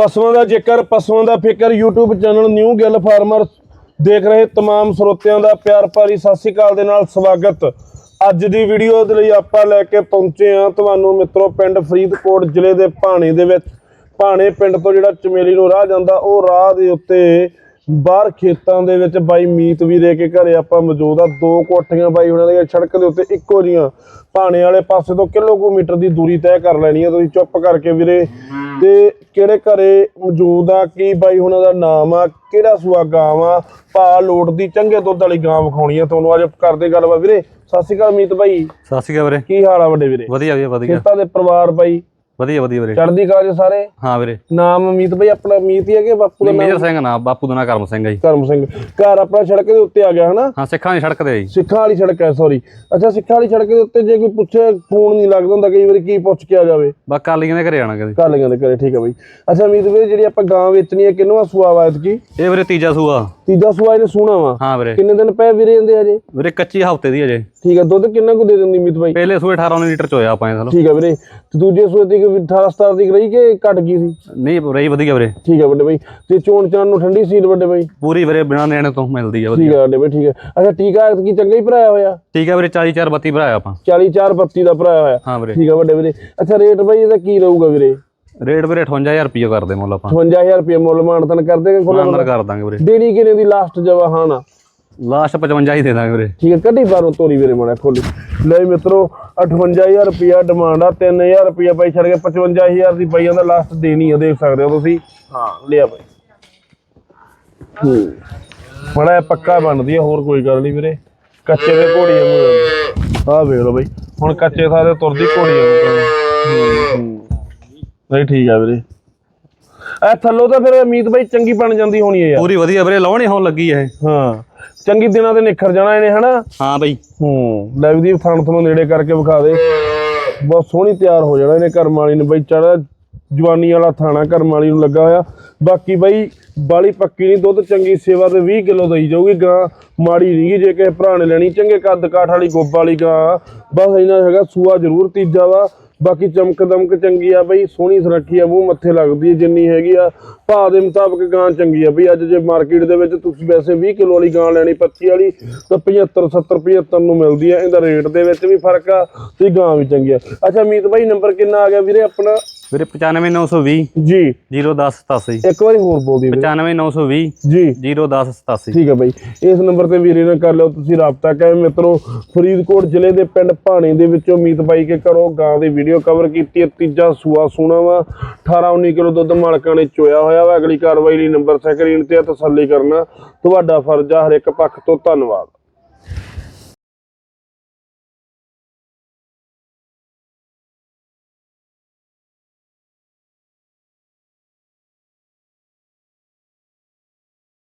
ਪਸ਼ੂਆਂ ਦਾ ਜੇਕਰ ਪਸ਼ੂਆਂ ਦਾ ਫਿਕਰ YouTube channel new Gill farmer ਦੇਖ ਰਹੇ तमाम ਸਰੋਤਿਆਂ ਦਾ ਪਿਆਰ ਭਰੀ ਸਤਿ ਸ੍ਰੀ ਅਕਾਲ ਦੇ ਨਾਲ ਸਵਾਗਤ ਅੱਜ ਦੀ ਵੀਡੀਓ ਦੇ ਲਈ ਆਪਾਂ ਲੈ ਕੇ ਪਹੁੰਚੇ ਆ ਤੁਹਾਨੂੰ ਮਿੱਤਰੋ ਪਿੰਡ ਫਰੀਦਕੋਟ ਜ਼ਿਲ੍ਹੇ ਦੇ ਭਾਣੇ ਦੇ ਵਿੱਚ ਭਾਣੇ ਪਿੰਡ ਤੋਂ ਜਿਹੜਾ ਚਮੇਲੀ ਨੂੰ ਰਾਹ ਜਾਂਦਾ ਉਹ ਰਾਹ ਦੇ ਉੱਤੇ ਬਾਹਰ ਖੇਤਾਂ ਦੇ ਵਿੱਚ ਬਾਈ ਮੀਤ ਵੀ ਦੇ ਕੇ ਘਰੇ ਆਪਾਂ ਮੌਜੂਦ ਆ। ਦੋ ਕੋਠੀਆਂ ਬਾਈ ਉਹਨਾਂ ਦੀਆਂ ਸੜਕ ਦੇ ਉੱਤੇ ਇੱਕੋ ਜੀਆਂ ਭਾਣੇ ਵਾਲੇ ਪਾਸੇ ਤੋਂ ਕਿਲੋਮੀਟਰ ਦੀ ਦੂਰੀ ਤੈਅ ਕਰ ਲੈਣੀ ਆ ਤੁਸੀਂ ਚੁੱਪ ਕਰਕੇ ਵੀਰੇ। ਤੇ ਕਿਹੜੇ ਘਰੇ ਮੌਜੂਦ ਆ? ਕੀ ਬਾਈ ਉਹਨਾਂ ਦਾ ਨਾਮ ਆ? ਕਿਹੜਾ ਸੂਆ ਗਾਂ ਆ? ਭਾ ਲੋਟ ਦੀ ਚੰਗੇ ਦੁੱਧ ਵਾਲੀ ਗਾਂ ਵਿਖਾਉਣੀ ਆ ਤੁਹਾਨੂੰ ਅੱਜ ਕਰਦੇ ਗੱਲਬਾਤ। ਵੀਰੇ ਸਤਿ ਸ਼੍ਰੀ ਅਕਾਲ ਮੀਤ ਬਾਈ। ਸਤਿ ਸ਼੍ਰੀ ਅਕਾਲ ਵੀਰੇ। ਕੀ ਹਾਲ ਆ ਵੱਡੇ ਵੀਰੇ? ਵਧੀਆ ਵੀਰੇ ਵਧੀਆ। ਖੇਤਾਂ ਦੇ ਪਰਿਵਾਰ ਬਾਈ? ਵਧੀਆ ਵਧੀਆ ਵੀਰੇ। ਚੜ੍ਹਦੀ ਕਲਾ ਚ ਸਾਰੇ? ਹਾਂ ਵੀਰੇ। ਨਾਮ ਮੀਤ ਬਾਈ ਆਪਣਾ ਮੀਤ ਹੀ ਹੈ ਕਿ ਬਾਪੂ ਦਾ ਨਾਮ ਮੇਜਰ ਸਿੰਘ ਨਾ ਬਾਪੂ ਦਾ ਨਾਂ ਕਰਮ ਸਿੰਘ ਹੈ ਜੀ। ਕਰਮ ਸਿੰਘ। ਘਰ ਆਪਣਾ ਸੜਕ ਦੇ ਉੱਤੇ ਆ ਗਿਆ ਹਨਾ? ਹਾਂ ਸਿੱਖਾਂ ਦੀ ਸੜਕ ਤੇ ਹੈ ਜੀ। ਸਿੱਖਾਂ ਵਾਲੀ ਸੜਕ ਹੈ ਸੌਰੀ ਅੱਛਾ ਸਿੱਖਾਂ ਵਾਲੀ ਸੜਕ ਦੇ ਉੱਤੇ ਜੇ ਕੋਈ ਪੁੱਛੇ ਫੋਨ ਨਹੀਂ ਲੱਗਦਾ ਹੁੰਦਾ ਕਈ ਵਾਰੀ ਕੀ ਪੁੱਛ ਕੇ ਆ ਜਾਵੇ। ਬਾ ਕਾਲੀਆਂ ਦੇ ਘਰੇ ਆਣਾ ਕਦੇ। ਕਰ ਲਈਆਂ ਦੇ ਘਰੇ ਠੀਕ ਹੈ ਬਾਈ। ਅੱਛਾ ਮੀਤ ਵੀਰੇ ਜਿਹੜੀ ਆਪਾਂ ਗਾਂ ਵੇਚਣੀ ਹੈ ਕਿੰਨਵਾ ਸੂਆ ਵਾ ਐਤਕੀ? ਇਹ ਵੀਰੇ ਤੀਜਾ ਸੂਆ। ਤੀਜਾ ਸੂਆ ਇਹਨੇ ਸੋਹਣਾ ਵਾ। ਹਾਂ ਵੀਰੇ। ਕਿੰਨੇ ਦਿਨ ਪਏ ਵੀਰੇ ਇਹਦੇ ਹਜੇ? ਵੀਰੇ ਕੱਚੀ ਹਫ਼ਤੇ ਦੀ ਅਜੇ ਠੀਕ ਹੈ ਦੁੱਧ ਕਿੰਨਾ ਕੁ ਦੇ ਦਿੰਦੀ ਮੀਤ ਬਾਈ? ਪਹਿਲੇ ਸੂਏ 18 19 ਲੀਟਰ ਚ ਹੋਇਆ ਆਪਾਂ ਇਹ ਸਾਲ। ਠੀਕ ਹੈ ਵੀਰੇ ਤੇ ਦੂਜੇ ਸੂਏ ਦੀ 18 17 ਦੀ ਰਹੀ ਕਿ ਘਟ ਗਈ ਸੀ? ਨਹੀਂ ਰਹੀ ਵਧੀਆ ਵੀਰੇ। ਠੀਕ ਹੈ ਵੱਡੇ ਬਾਈ ਤੇ ਚੋਣ ਚਾਣ ਨੂੰ ਠੰਡੀ ਸੀਲ ਵੱਡੇ ਬਾਈ। ਪੂਰੀ ਵੀਰੇ ਬਿਨਾਂ ਨਿਆਣੇ ਤੋਂ ਮਿਲਦੀ ਆ ਠੀਕ ਵਧੀਆ। ਵੱਡੇ ਬਾਈ ਠੀਕ ਹੈ ਅੱਛਾ ਟੀਕਾ ਐਤਕੀ ਚੰਗਾ ਹੀ ਭਰਾਇਆ ਹੋਇਆ? ਠੀਕ ਹੈ ਵੀਰੇ 40 4 32 ਭਰਾਇਆ ਆਪਾਂ। 40 4 32 ਦਾ ਭਰਾਇਆ ਹੋਇਆ। ਹਾਂ ਵੀਰੇ। ਠੀਕ ਹੈ ਵੱਡੇ ਵੀਰੇ। ਅੱਛਾ ਰੇਟ ਬਾਈ ਇਹਦਾ ਕੀ ਰਹੂਗਾ ਵੀਰੇ? ਰੇਟ ਵੀਰੇ 58000 ਰੁਪਏ ਕਰਦੇ ਮੁੱਲ ਆਪਾਂ। 55000 ਰੁਪਏ ਮੁੱਲ ਮਾਨਤਨ ਕਰ ਦੇਗੇ ਖੁੱਲਾ ਅੰਦਰ ਕਰ ਦਾਂਗੇ ਵੀਰੇ। ਦੇਣੀ ਕਿਨੇ ਦੀ ਲਾਸਟ ਜਵਾ ਹਾਂ ਨਾ ਲਾਸਟ 55 ਹੀ ਦੇ ਦਾਂਗੇ ਵੀਰੇ। ਠੀਕ ਹੈ ਕੱਢੀ ਬਾਹਰੋਂ ਤੋਰੀ ਵੀਰੇ ਮਾੜਾ ਖੋਲੀ। ਲੈ ਮਿੱਤਰੋ 58000 ਰੁਪਿਆ ਡਿਮਾਂਡ ਆ 3000 ਰੁਪਿਆ ਬਾਈ ਛੱਡ ਕੇ 55000 ਦੀ ਬਾਈਆਂ ਦਾ ਲਾਸਟ ਦੇਣੀ ਆ ਦੇਖ ਸਕਦੇ ਹੋ ਤੁਸੀਂ। ਹਾਂ। ਲਿਆ ਬਾਈ। ਬੜਾ ਪੱਕਾ ਬਣਦੀ ਆ ਹੋਰ ਕੋਈ ਗੱਲ ਨਹੀਂ ਵੀਰੇ। ਕੱਚੇ ਦੇ ਘੋੜੀ ਵਾਂਗੂ ਆਹ ਵੇਖ ਲਓ ਬਾਈ। ਹੁਣ ਕੱਚੇ ਸਾਰੇ ਤੁਰਦੀ ਘੋੜੀ ਵਾਂਗੂ ਨਹੀਂ ਠੀਕ ਆ ਵੀਰੇ। ਇਹ ਥੱਲੋਂ ਤਾਂ ਫਿਰ ਮੀਤ ਬਾਈ ਚੰਗੀ ਬਣ ਜਾਂਦੀ ਹੋਣੀ ਹੈ ਯਾਰ। ਪੂਰੀ ਵਧੀਆ ਵੀਰੇ ਲਾਉਣੀ ਹੋਣ ਲੱਗੀ ਇਹ। ਹਾਂ ਚੰਗੀ ਦਿਨਾਂ ਦੇ ਨਿਖਰ ਜਾਣਾ ਇਹਨੇ ਹਨਾ? ਹਾਂ ਬਾਈ। ਹੂੰ ਲੈਵਦੀਪ ਥਣ ਤੁਹਾਨੂੰ ਨੇੜੇ ਕਰਕੇ ਵਿਖਾ ਦੇ। ਬਹੁਤ ਸੋਹਣੀ ਤਿਆਰ ਹੋ ਜਾਣਾ ਇਹਨੇ ਕਰਮ ਵਾਲੀ ਨੇ। ਬਈ ਚੜਾ ਜਵਾਨੀ ਵਾਲਾ ਥਾਣਾ ਕਰਮ ਵਾਲੀ ਨੂੰ ਲੱਗਾ ਹੋਇਆ। ਬਾਕੀ ਬਈ ਬਾਲੀ ਪੱਕੀ ਨਹੀਂ ਦੁੱਧ ਚੰਗੀ ਸੇਵਾ ਤੇ 20 ਕਿਲੋ ਦਈ ਜਾਊਗੀ ਗਾਂ। ਮਾੜੀ ਨਹੀਂਗੀ ਜੇ ਕਿਸੇ ਭਰਾ ਨੇ ਲੈਣੀ ਚੰਗੇ ਕੱਦ ਕਾਠ ਵਾਲੀ ਗੋਬ ਵਾਲੀ ਗਾਂ। ਬਸ ਇਹਨਾਂ ਹੈਗਾ ਸੂਆ ਜ਼ਰੂਰ ਤੀਜਾ ਵਾ। ਬਾਕੀ ਚਮਕ ਦਮਕ ਚੰਗੀ ਆ ਬਈ, ਸੋਹਣੀ ਸੁਰੱਖੀ ਆ, ਮੂੰਹ ਮੱਥੇ ਲੱਗਦੀ ਹੈ ਜਿੰਨੀ ਹੈਗੀ ਆ। ਭਾਅ ਦੇ ਮੁਤਾਬਕ ਗਾਂ ਚੰਗੀ ਆ ਬਈ, ਅੱਜ ਜੇ ਮਾਰਕੀਟ ਦੇ ਵਿੱਚ ਤੁਸੀਂ ਵੈਸੇ 20 ਕਿਲੋ ਵਾਲੀ ਗਾਂ ਲੈਣੀ 25 ਵਾਲੀ, ਤਾਂ 75 70 75 ਨੂੰ ਮਿਲਦੀ ਆ। ਇਹਦਾ ਰੇਟ ਦੇ ਵਿੱਚ ਵੀ ਫ਼ਰਕ ਆ ਤੇ ਗਾਂ ਵੀ ਚੰਗੀ ਆ। ਅੱਛਾ ਮੀਤ ਬਾਈ ਨੰਬਰ ਕਿੰਨਾ ਆ ਗਿਆ ਵੀਰੇ ਆਪਣਾ? ਵੀਰੇ 95920 ਜੀ। 01087 ਇੱਕ ਵਾਰੀ ਹੋਰ ਬੋਲ ਦਿਓ ਵੀਰੇ। 95920 ਜੀ। 01087 ਠੀਕ ਹੈ ਬਾਈ। ਇਸ ਨੰਬਰ ਤੇ ਵੀਰੇ ਨਾਲ ਕਰ ਲਿਓ ਤੁਸੀਂ ਰਾਬਤਾ। ਕਰੇ ਮਿੱਤਰੋ ਫਰੀਦਕੋਟ ਜ਼ਿਲ੍ਹੇ ਦੇ ਪਿੰਡ ਭਾਣੇ ਦੇ ਵਿੱਚੋਂ ਮੀਤ ਬਾਈ ਕੇ ਕਰੋ ਗਾਂ ਦੀ ਵੀਡੀਓ ਕਵਰ ਕੀਤੀ ਹੈ। ਤੀਜਾ ਸੂਆ ਸੋਣਾ ਵਾ। 18 19 ਕਿਲੋ ਦੁੱਧ ਮਾਲਕਾਂ ਨੇ ਚੋਇਆ ਹੋਇਆ ਵਾ। ਅਗਲੀ ਕਾਰਵਾਈ ਲਈ ਨੰਬਰ ਸਕਰੀਨ ਤੇ ਤਸੱਲੀ ਕਰਨਾ। ਤੁਹਾਡਾ ਫਰਜ਼ ਆ ਹਰ ਇੱਕ ਪੱਖ ਤੋਂ ਧੰਨਵਾਦ।